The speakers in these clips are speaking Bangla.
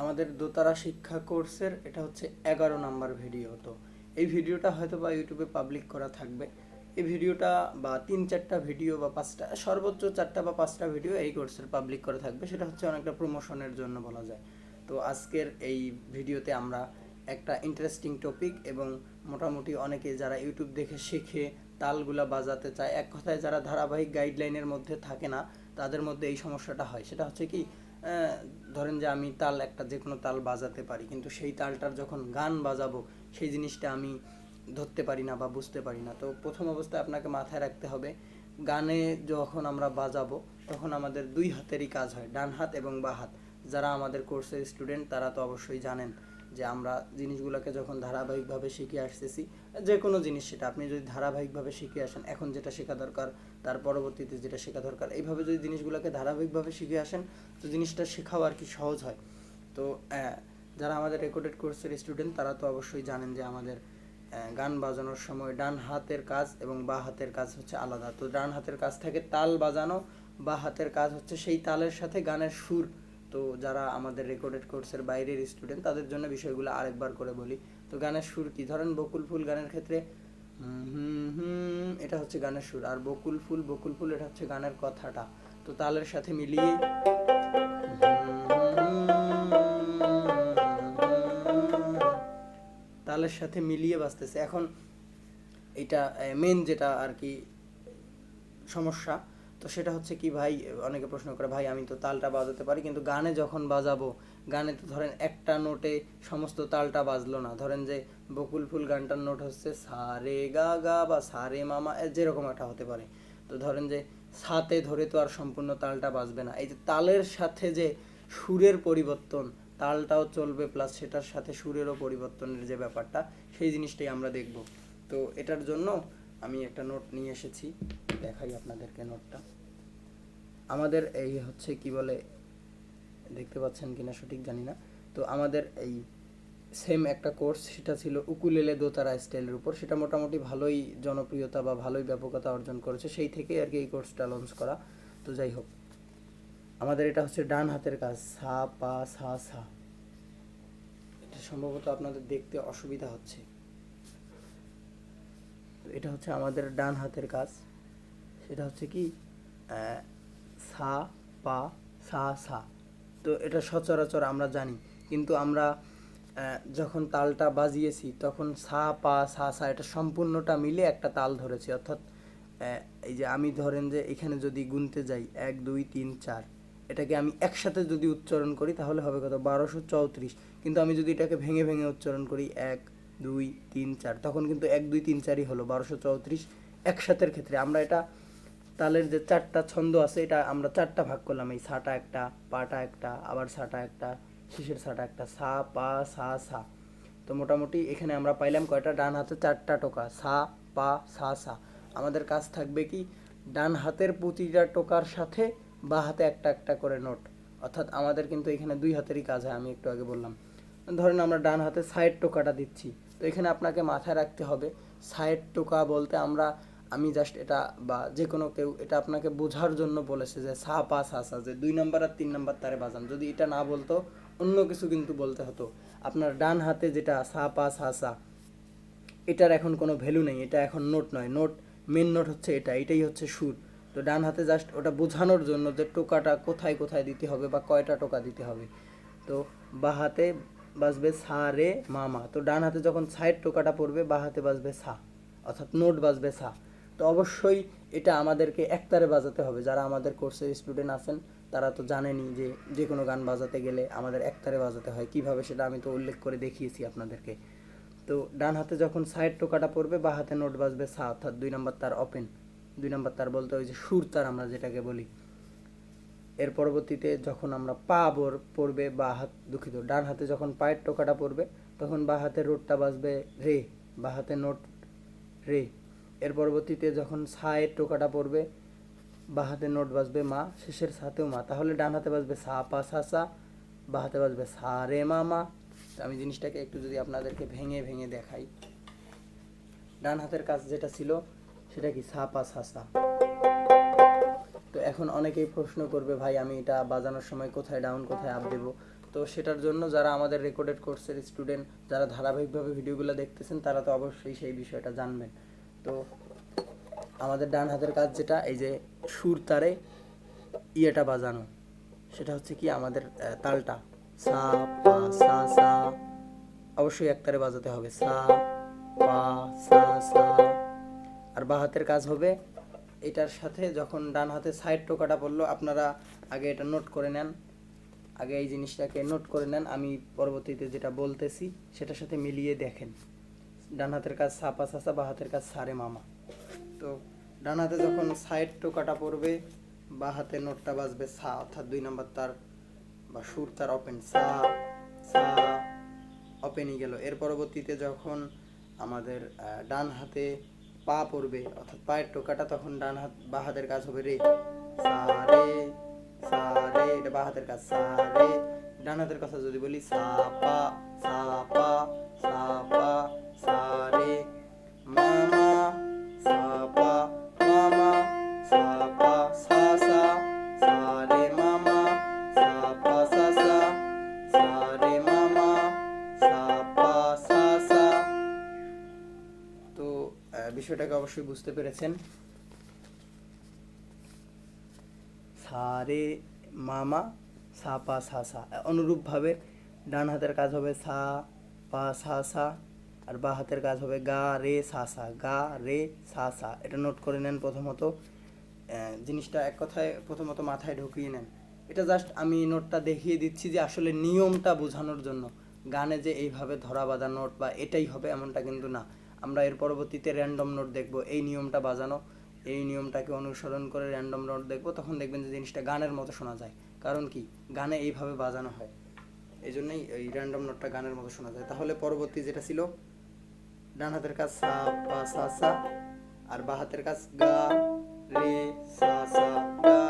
আমাদের দোতারা শিক্ষা কোর্সের এটা হচ্ছে এগারো নাম্বার ভিডিও। তো এই ভিডিওটা হয়তো বা ইউটিউবে পাবলিক করা থাকবে। এই ভিডিওটা বা তিন চারটা ভিডিও বা পাঁচটা, সর্বোচ্চ চারটা বা পাঁচটা ভিডিও এই কোর্সের পাবলিক করা থাকবে। সেটা হচ্ছে অনেকটা প্রমোশনের জন্য বলা যায়। তো আজকের এই ভিডিওতে আমরা একটা ইন্টারেস্টিং টপিক এবং মোটামুটি অনেকে যারা ইউটিউব দেখে শেখে, তালগুলা বাজাতে চায়, এক কথায় যারা ধারাবাহিক গাইডলাইনের মধ্যে থাকে না, তাদের মধ্যে এই সমস্যাটা হয়। সেটা হচ্ছে কি ধরেন যে আমি তাল, একটা যে কোনো তাল বাজাতে পারি, কিন্তু সেই তালটার যখন গান বাজাবো, সেই জিনিসটা আমি ধরতে পারি না বা বুঝতে পারি না। তো প্রথম অবস্থায় আপনাকে মাথায় রাখতে হবে, গানে যখন আমরা বাজাবো, তখন আমাদের দুই হাতেরই কাজ হয়, ডান হাত এবং বা হাত। যারা আমাদের কোর্সের স্টুডেন্ট তারা তো অবশ্যই জানেন। যে আমরা জিনিসগুলোকে যখন ধারাবাহিকভাবে শিখে আসতেছি, যে কোনো জিনিস সেটা। আপনি যদি ধারাবাহিকভাবে শিখে আসেন, এখন যেটা শেখা দরকার, তার পরবর্তীতে যেটা শেখা দরকার, এইভাবে যদি জিনিসগুলোকে ধারাবাহিকভাবে শিখে আসেন, তো জিনিসটা শেখাও আর কি সহজ হয়। তো যারা আমাদের রেকর্ডেড কোর্সের স্টুডেন্ট তারা তো অবশ্যই জানেন যে আমাদের গান বাজানোর সময় ডান হাতের কাজ এবং বা হাতের কাজ হচ্ছে আলাদা। তো ডান হাতের কাজ থাকে তাল বাজানো, বা হাতের কাজ হচ্ছে সেই তালের সাথে গানের সুর তো যারা আমাদের রেকর্ডেড কোর্সের বাইরের স্টুডেন্ট তাদের জন্য বিষয়গুলো আরেকবার করে বলি। তো গানের সুর কি? ধরেন বকুল ফুল গানের ক্ষেত্রে, হুম হুম এটা হচ্ছে গানের সুর। আর বকুল ফুল বকুল ফুল, এটা হচ্ছে গানের কথাটা। তো তালের সাথে মিলিয়ে, তালের সাথে মিলিয়ে বাজতেছে। এখন এটা মেন যেটা আর কি সমস্যা তো সেটা হচ্ছে কি ভাই, অনেকে প্রশ্ন করে, ভাই, আমি তো তালটা বাজাতে পারি। কিন্তু গানে যখন বাজাবো, গানে তো ধরেন একটা নোটে সমস্ত তালটা বাজলো না। ধরেন যে বকুল ফুল গানটার নোট হচ্ছে, সা, রে, গা গা, বা সা, রে মামা যেরকম একটা হতে পারে। তো ধরেন যে সাতে ধরে তো আর সম্পূর্ণ তালটা বাজবে না। এই যে তালের সাথে যে সুরের পরিবর্তন, তালটাও চলবে, প্লাস সেটার সাথে সুরেরও পরিবর্তনের যে ব্যাপারটা, সেই জিনিসটাই আমরা দেখব। তো এটার জন্য আমি একটা নোট নিয়ে এসেছি, দেখাই আপনাদেরকে নোটটা আমাদের এই হচ্ছে কি বলে, দেখতে পাচ্ছেন কিনা সঠিক জানি না। তো আমাদের এই সেম একটা কোর্স সেটা ছিল উকুলেলে দোতারা স্টাইলের উপর। সেটা মোটামুটি ভালোই জনপ্রিয়তা বা ভালোই ব্যাপকতা অর্জন করেছে। সেই থেকেই আর কি এই কোর্সটা লঞ্চ করা। তো যাই হোক, আমাদের এটা হচ্ছে ডান হাতের কাজ, সা, পা, সা সা। এটা সম্ভবত আপনাদের দেখতে অসুবিধা হচ্ছে। তো এটা হচ্ছে আমাদের ডান হাতের কাজ। সেটা হচ্ছে কি সা, পা, সা সা। তো এটা সচরাচর আমরা জানি। কিন্তু আমরা যখন তালটা বাজিয়েছি, তখন সা, পা, সা সা, এটা সম্পূর্ণটা মিলে একটা তাল ধরেছি। অর্থাৎ এই যে আমি ধরেন যে এখানে যদি গুনতে যাই, এক, দুই, তিন, চার, এটাকে আমি একসাথে যদি উচ্চারণ করি, তাহলে হবে কত? বারোশো চৌত্রিশ। কিন্তু আমি যদি এটাকে ভেঙে ভেঙে উচ্চারণ করি, এক দুই, তিন, চার। তখন কিন্তু এক, দুই, তিন, চারই হলো, বারোশো চৌত্রিশ একসাথের ক্ষেত্রে। আমরা এটা তালের যে চারটা ছন্দ আছে, এটা আমরা চারটা ভাগ করলাম। এই সাটা একটা, পাটা একটা, আবার সাটা একটা শেষের সাটা একটা, সা, পা, সা সা। তো মোটামুটি এখানে আমরা পাইলাম কয়টা? ডান হাতে চারটা টোকা। সা, পা, সা সা। আমাদের কাজ থাকবে কি? ডান হাতের প্রতিটা টোকার সাথে বা হাতে একটা একটা করে নোট। অর্থাৎ আমাদের কিন্তু এখানে দুই হাতেরই কাজ হয়, আমি একটু আগে বললাম। ধরেন আমরা ডান হাতে সাইড টোকাটা দিচ্ছি। এখানে আপনাকে মাথায় রাখতে হবে। সাইড টোকা বলতে আমরা, আমি জাস্ট এটা বা যে কোনো কেউ এটা আপনাকে বোঝার জন্য বলেছে যে সা, পা, সা সা, যে দুই নাম্বার আর তিন নাম্বার তারে বাজান। যদি এটা না বলতো, অন্য কিছু কিন্তু বলতে হতো। আপনার ডান হাতে যেটা সা, পা, সা সা, এটার এখন কোনো ভ্যালু নেই, এটা এখন নোট নয়। নোট, মেন নোট হচ্ছে এটা, এটাই হচ্ছে সুর। তো ডান হাতে জাস্ট ওটা বোঝানোর জন্য যে টোকাটা কোথায় কোথায় দিতে হবে বা কয়টা টোকা দিতে হবে। তো বা হাতে বাজবে সা রে মামা তো ডান হাতে যখন সাইড টোকাটা পড়বে, বা হাতে বাজবে সা, অর্থাৎ নোট বাজবে সা। তো অবশ্যই এটা আমাদেরকে একতারে বাজাতে হবে। যারা আমাদের কোর্সের স্টুডেন্ট আছেন, তারা তো জানেনি যে যে কোনো গান বাজাতে গেলে আমাদের একতারে বাজাতে হয়। কীভাবে সেটা আমি তো উল্লেখ করে দেখিয়েছি আপনাদেরকে। তো ডান হাতে যখন সাইড টোকাটা পড়বে, বা হাতে নোট বাজবে সা, অর্থাৎ দুই নম্বর তার ওপেন দুই নম্বর তার বলতে ওই যে সুর তার আমরা যেটাকে বলি এর পরবর্তীতে যখন আমরা পা পড়বে, বা হাত, দুঃখিত, ডান হাতে যখন পায়ের টোকাটা পড়বে, তখন বা হাতে রোডটা বাজবে রে, বা হাতে নোট রে। এর পরবর্তীতে যখন সায়ের টোকাটা পড়বে, বা হাতে নোট বাজবে মা, শেষের সাথেও মা, তাহলে ডান হাতে বাজবে সা, পা, সা সা, বা হাতে বাজবে সা, রে, মা মা। আমি জিনিসটাকে একটু যদি আপনাদেরকে ভেঙে ভেঙে দেখাই। ডান হাতের কাজ যেটা ছিল, সেটা কি সা, পা, সা সা? তো এখন অনেকেই প্রশ্ন করবে, ভাই, আমি এটা বাজানোর সময় কোথায় ডাউন কোথায় আপ দেবো? তো সেটার জন্য যারা আমাদের রেকর্ডেড কোর্সের স্টুডেন্ট যারা ধারাবাহিকভাবে ভিডিওগুলো দেখতেছেন, তারা তো অবশ্যই সেই বিষয়টা জানবেন। তো আমাদের ডান হাতের কাজ যেটা, এই যে সুর তারে ইয়েটা বাজানো। সেটা হচ্ছে কি আমাদের তালটা। সা, পা, সা সা। অবশ্যই একতারে বাজাতে হবে। সা, পা, সা সা। আর বা হাতের কাজ হবে এটার সাথে যখন ডান হাতে সাইড টোকাটা পড়ল আপনারা আগে এটা নোট করে নেন। আগে এই জিনিসটাকে নোট করে নেন। আমি পরবর্তীতে যেটা বলতেছি, সেটার সাথে মিলিয়ে দেখেন। ডান হাতের কাজ সাপা সাসা, বা হাতের কাজ সারে মামা। তো ডান হাতে যখন সাইড টোকাটা পড়বে, বা হাতে নোটটা বাজবে সা, অর্থাৎ দুই নম্বর তার বা সুর তার ওপেন সা সা ওপেনই গেল। এর পরবর্তীতে যখন আমাদের ডান হাতে পা পড়বে, অর্থাৎ পায়ের টোকাটা তখন ডান হাত, বা হাতের কাজ হবে রে। সা রে সা, রে, এটা বা হাতের কাজ। সা, রে, ডান হাতের কথা যদি বলি, সা, পা, সা অবশ্যই বুঝতে পেরেছেন। সারে মামা, সা পা সা সা। অনুরূপভাবে ডান হাতের কাজ হবে সা পা সা সা আর বা হাতের কাজ হবে গা রে সা সা। গা রে সা সা। এটা নোট করে নেন প্রথমত। জিনিসটা এক কথায় প্রথমত মাথায় ঢুকিয়ে নেন। এটা জাস্ট আমি নোটটা দেখিয়ে দিচ্ছি যে আসলে নিয়মটা বোঝানোর জন্য। গানে যে এইভাবে ধরা বাঁধা নোট বা এটাই হবে এমনটা কিন্তু না। আমরা এর পরবর্তীতে র্যান্ডম নোট দেখব। এই নিয়মটা বাজানো, এই নিয়মটাকে অনুসরণ করে র্যান্ডম নোট দেখব, তখন দেখবেন যে জিনিসটা গানের মতো শোনা যায়। কারণ কি? গানে এইভাবে বাজানো হয়। এই জন্যই এই র্যান্ডম নোটটা গানের মতো শোনা যায়। তাহলে পরবর্তী যেটা ছিল, ডান হাতের কাজ সা, পা, সা সা, আর বা হাতের কাজ গা, রে, সা সা, গা।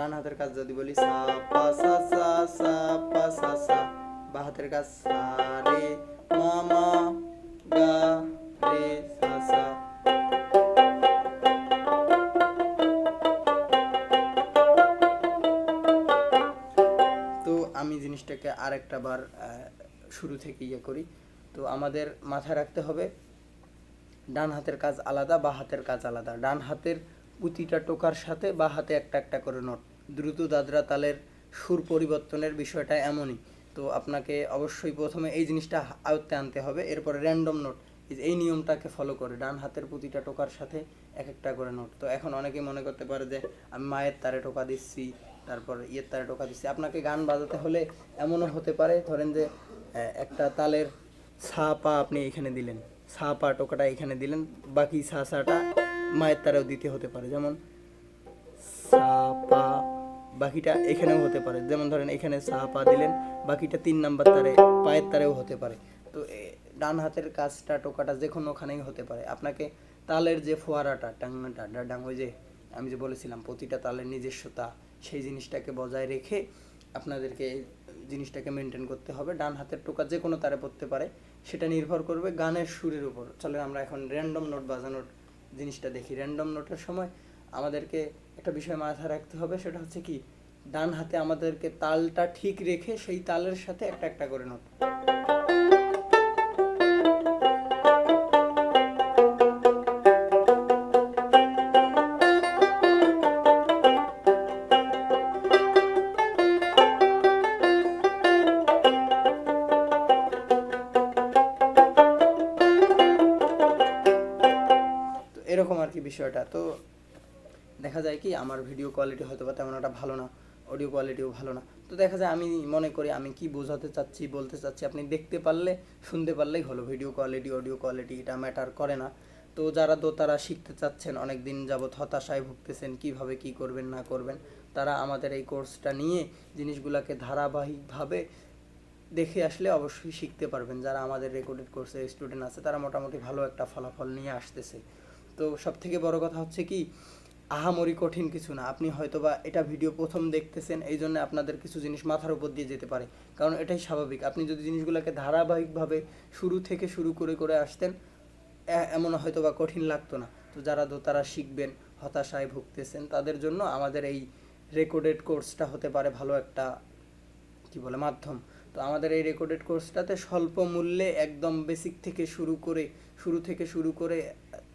ডান হাতের কাজ যদি বলি, সা, পা, সা সা সা, পা, সা সা। বা হাতের কাজ, সা, রে মামা গা, রে, সা সা। তো আমি জিনিসটাকে আরেকটা বার শুরু থেকে ইয়ে করি। তো আমাদের মাথায় রাখতে হবে, ডান হাতের কাজ আলাদা, বা হাতের কাজ আলাদা। ডান হাতের প্রতিটা টোকার সাথে বা হাতে একটা একটা করে নোট দ্রুত দাদরা তালের সুর পরিবর্তনের বিষয়টা এমনই। তো আপনাকে অবশ্যই প্রথমে এই জিনিসটা আয়ত্তে আনতে হবে। এরপরে র্যান্ডম নোট এই নিয়মটাকে ফলো করে, ডান হাতের প্রতিটা টোকার সাথে এক একটা করে নোট তো এখন অনেকে মনে করতে পারে যে, আমি মায়ের তারে টোকা দিচ্ছি, তারপর ইয়ের তারে টোকা দিচ্ছি। আপনাকে গান বাজাতে হলে এমনও হতে পারে, ধরেন যে একটা তালের সা, পা আপনি এখানে দিলেন। সা, পা টোকাটা এখানে দিলেন, বাকি সা, সাটা মায়ের তারেও দিতে হতে পারে। যেমন, সা, পা বাকিটা এখানেও হতে পারে। যেমন ধরেন এখানে সা পা দিলেন, বাকিটা তিন নাম্বার তারে, পায়ের তারেও হতে পারে। তো ডান হাতের কাজটা, টোকাটা যে কোনোখানেই হতে পারে। আপনাকে তালের যে ফোয়ারাটা টাংটা ডাং ওই যে আমি যে বলেছিলাম, প্রতিটা তালের নিজস্বতা, সেই জিনিসটাকে বজায় রেখে আপনাদেরকে জিনিসটাকে মেনটেন করতে হবে। ডান হাতের টোকা যে কোনো তারে পড়তে পারে, সেটা নির্ভর করবে গানের সুরের উপর। চলে আমরা এখন র্যান্ডম নোট বাজানোর জিনিসটা দেখি। র্যান্ডম নোটের সময় আমাদেরকে একটা বিষয় মাথায় রাখতে হবে, সেটা হচ্ছে কি, ডান হাতে আমাদেরকে তালটা ঠিক রেখে সেই তালের সাথে একটা একটা করে নোট। এরকম আর কি বিষয়টা। তো দেখা যায় কি আমার ভিডিও কোয়ালিটি হয়তো বা তেমন একটা ভালো না অডিও কোয়ালিটিও ভালো না। তো দেখা যায় আমি মনে করি আমি কি বোঝাতে চাচ্ছি, বলতে চাচ্ছি, আপনি দেখতে পারলে, শুনতে পারলেই হলো ভিডিও কোয়ালিটি অডিও কোয়ালিটি এটা ম্যাটার করে না। তো যারা দোতারা শিখতে চাচ্ছেন অনেক দিন যাবৎ হতাশায় ভুগতেছেন, কীভাবে কি করবেন, না করবেন, তারা আমাদের এই কোর্সটা নিয়ে জিনিসগুলোকে ধারাবাহিকভাবে দেখে আসলে অবশ্যই শিখতে পারবেন। যারা আমাদের রেকর্ডেড কোর্সের স্টুডেন্ট আছে, তারা মোটামুটি ভালো একটা ফলাফল নিয়ে আসতেছে। তো সব থেকে বড় কথা হচ্ছে কি আহামরি কঠিন কিছু না। আপনি হয়তোবা এটা ভিডিও প্রথম দেখতেছেন, এই জন্য আপনাদের কিছু জিনিস মাথার উপর দিয়ে যেতে পারে। কারণ এটাই স্বাভাবিক। আপনি যদি জিনিসগুলোকে ধারাবাহিকভাবে শুরু থেকে শুরু করে করে আসতেন এমন হয়তো বা কঠিন লাগতো না। তো যারা দোতারা শিখবেন, হতাশায় ভুগতেছেন, তাদের জন্য আমাদের এই রেকর্ডেড কোর্সটা হতে পারে ভালো একটা, কি বলে, মাধ্যম। তো আমাদের এই রেকর্ডেড কোর্সটাতে স্বল্প মূল্যে একদম বেসিক থেকে শুরু করে, শুরু থেকে শুরু করে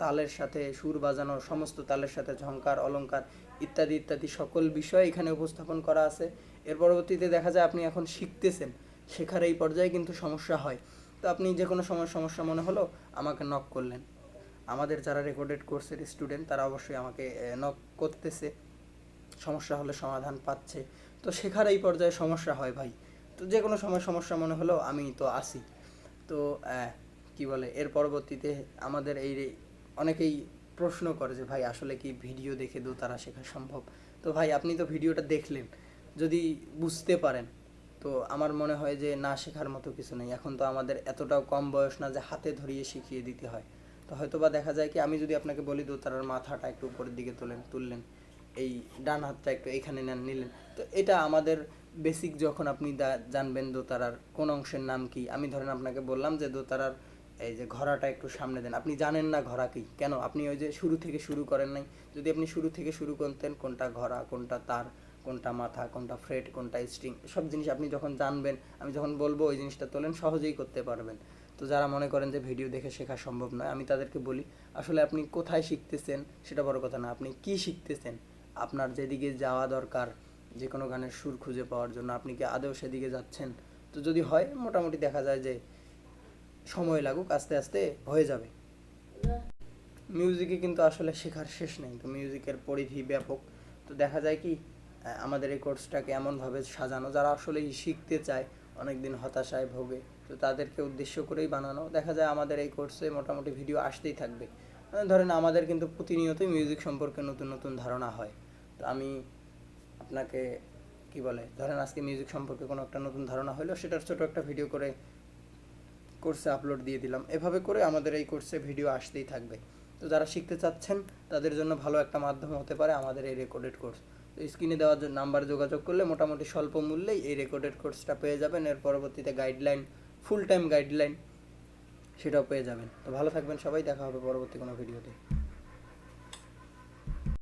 তালের সাথে সুর বাজানো, সমস্ত তালের সাথে ঝংকার অলঙ্কার ইত্যাদি ইত্যাদি সকল বিষয় এখানে উপস্থাপন করা আছে। এর পরবর্তীতে দেখা যায় আপনি এখন শিখতেছেন, শেখার এই পর্যায়ে কিন্তু সমস্যা হয়। তো আপনি যে কোনো সময় সমস্যা মনে হলো, আমাকে নক করলেন। আমাদের যারা রেকর্ডেড কোর্সের স্টুডেন্ট তারা অবশ্যই আমাকে নক করতেছে। সমস্যা হলে সমাধান পাচ্ছে। তো শেখার এই পর্যায়ে সমস্যা হয় ভাই। তো যে কোনো সময় সমস্যা মনে হলো আমি তো আসি তো কি বলে, এর পরবর্তীতে আমাদের এই অনেকেই প্রশ্ন করে যে, ভাই, আসলে কি ভিডিও দেখে দোতারা শেখা সম্ভব? তো ভাই, আপনি তো ভিডিওটা দেখলেন, যদি বুঝতে পারেন, তো আমার মনে হয় যে না শেখার মতো কিছু নেই। এখন তো আমাদের এতটাও কম বয়স না যে হাতে ধরিয়ে শিখিয়ে দিতে হয়। তো হয়তো বা দেখা যায় কি, আমি যদি আপনাকে বলি দোতারার মাথাটা একটু উপরের দিকে তোলেন, তুললেন, এই ডান হাতটা একটু এখানে নেন, নিলেন, তো এটা আমাদের বেসিক যখন আপনি জানবেন দোতারার কোন অংশের নাম কি, আমি ধরেন আপনাকে বললাম যে দোতারার এই যে ঘোড়াটা একটু সামনে দেন। আপনি জানেন না ঘোড়া কি? কেন? আপনি ওই যে শুরু থেকে শুরু করেন নাই। যদি আপনি শুরু থেকে শুরু করতেন, কোনটা ঘোড়া, কোনটা তার, কোনটা মাথা, কোনটা ফ্রেট, কোনটা স্ট্রিং, সব জিনিস আপনি যখন জানবেন, আমি যখন বলব, ওই জিনিসটা তোলেন, সহজেই করতে পারবেন। তো যারা মনে করেন যে ভিডিও দেখে শেখা সম্ভব নয়, আমি তাদেরকে বলি, আসলে আপনি কোথায় শিখতেছেন সেটা বড় কথা না। আপনি কি শিখতেছেন? আপনার যেদিকে যাওয়া দরকার, যে কোনো গানের সুর খুঁজে পাওয়ার জন্য আপনি কি আদৌ সেদিকে যাচ্ছেন? তো যদি হয়, মোটামুটি দেখা যায় যে সময় লাগুক, আস্তে আস্তে হয়ে যাবে। মিউজিকে কিন্তু আসলে শেখার শেষ নেই। তো মিউজিকের পরিধি ব্যাপক। তো দেখা যায় কি আমাদের এই কোর্সটাকে এমনভাবে সাজানো, যারা আসলে শিখতে চায় অনেক দিন হতাশায় ভোগে, তো তাদেরকে উদ্দেশ্য করেই বানানো। দেখা যায় আমাদের এই কোর্সে মোটামুটি ভিডিও আসতেই থাকবে। ধরেন আমাদের কিন্তু প্রতিনিয়তই মিউজিক সম্পর্কে নতুন নতুন ধারণা হয়। তো আমি আপনাকে কি বলে, ধরেন আজকে মিউজিক সম্পর্কে কোনো একটা নতুন ধারণা হলো, সেটার ছোট একটা ভিডিও করে কোর্সে আপলোড দিয়ে দিলাম। এভাবে করে আমাদের এই কোর্সে ভিডিও আসতেই থাকবে। তো যারা শিখতে চাচ্ছেন, তাদের জন্য ভালো একটা মাধ্যম হতে পারে আমাদের এই রেকর্ডেড কোর্স তো স্ক্রিনে দেওয়ার জন্য নাম্বার যোগাযোগ করলে মোটামুটি স্বল্প মূল্যেই এই রেকর্ডেড কোর্সটা পেয়ে যাবেন। এর পরবর্তীতে গাইডলাইন ফুল টাইম গাইডলাইন সেটাও পেয়ে যাবেন। তো ভালো থাকবেন সবাই, দেখা হবে পরবর্তী কোনো ভিডিওতে